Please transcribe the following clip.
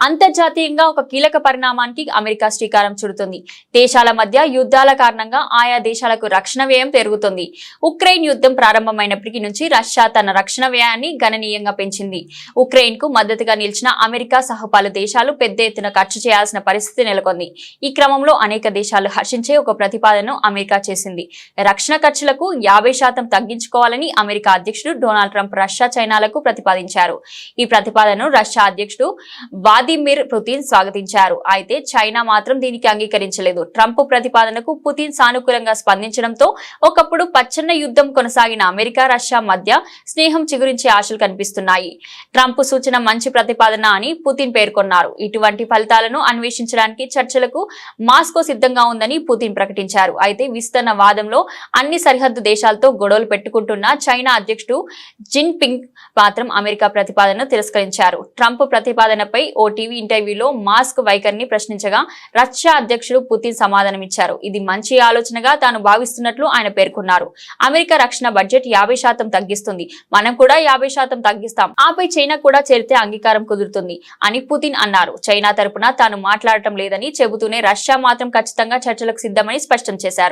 అంతర్జాతీయంగా ఒక కీలక పరిణామానికి అమెరికా శ్రీకారం చుడుతుంది. దేశాల మధ్య యుద్ధాల కారణంగా ఆయా దేశాలకు రక్షణ వ్యయం పెరుగుతుంది. ఉక్రెయిన్ యుద్ధం ప్రారంభమైనప్పటికీ నుంచి రష్యా తన రక్షణ వ్యయాన్ని గణనీయంగా పెంచింది. ఉక్రెయిన్కు మద్దతుగా నిలిచిన అమెరికా సహపాలు దేశాలు పెద్ద ఎత్తున ఖర్చు చేయాల్సిన పరిస్థితి నెలకొంది. ఈ క్రమంలో అనేక దేశాలు హర్షించే ఒక ప్రతిపాదనను అమెరికా చేసింది. రక్షణ ఖర్చులకు యాభై శాతం తగ్గించుకోవాలని అమెరికా అధ్యక్షుడు డొనాల్డ్ ట్రంప్ రష్యా చైనాలకు ప్రతిపాదించారు. ఈ ప్రతిపాదనను రష్యా అధ్యక్షుడు వ్లాదిమిర్ పుతిన్ స్వాగతించారు. అయితే చైనా మాత్రం దీనికి అంగీకరించలేదు. ట్రంప్ ప్రతిపాదనకు పుతిన్ సానుకూలంగా స్పందించడంతో ఒకప్పుడు పచ్చన్న యుద్ధం కొనసాగిన అమెరికా రష్యా మధ్య స్నేహం చిగురించే ఆశలు కనిపిస్తున్నాయి. ట్రంప్ సూచన మంచి ప్రతిపాదన అని పుతిన్ పేర్కొన్నారు. ఇటువంటి ఫలితాలను అన్వేషించడానికి చర్చలకు మాస్కో సిద్ధంగా ఉందని పుతిన్ ప్రకటించారు. అయితే విస్తరణ వాదంలో అన్ని సరిహద్దు దేశాలతో గొడవలు పెట్టుకుంటున్న చైనా అధ్యక్షుడు జిన్పింగ్ మాత్రం అమెరికా ప్రతిపాదనను తిరస్కరించారు. ట్రంప్ ప్రతిపాదనపై ఓ టీవీ ఇంటర్వ్యూలో మాస్క్ వైఖరిని ప్రశ్నించగా రష్యా అధ్యక్షుడు పుతిన్ సమాధానమిచ్చారు ఇది మంచి ఆలోచనగా తాను భావిస్తున్నట్లు ఆయన పేర్కొన్నారు. అమెరికా రక్షణ బడ్జెట్ యాభై శాతం తగ్గిస్తుంది. మనం కూడా యాభై శాతం తగ్గిస్తాం. ఆపై చైనా కూడా చేరితే అంగీకారం కుదురుతుంది అని పుతిన్ అన్నారు. చైనా తరపున తాను మాట్లాడటం లేదని చెబుతూనే రష్యా మాత్రం ఖచ్చితంగా చర్చలకు సిద్ధమని స్పష్టం చేశారు.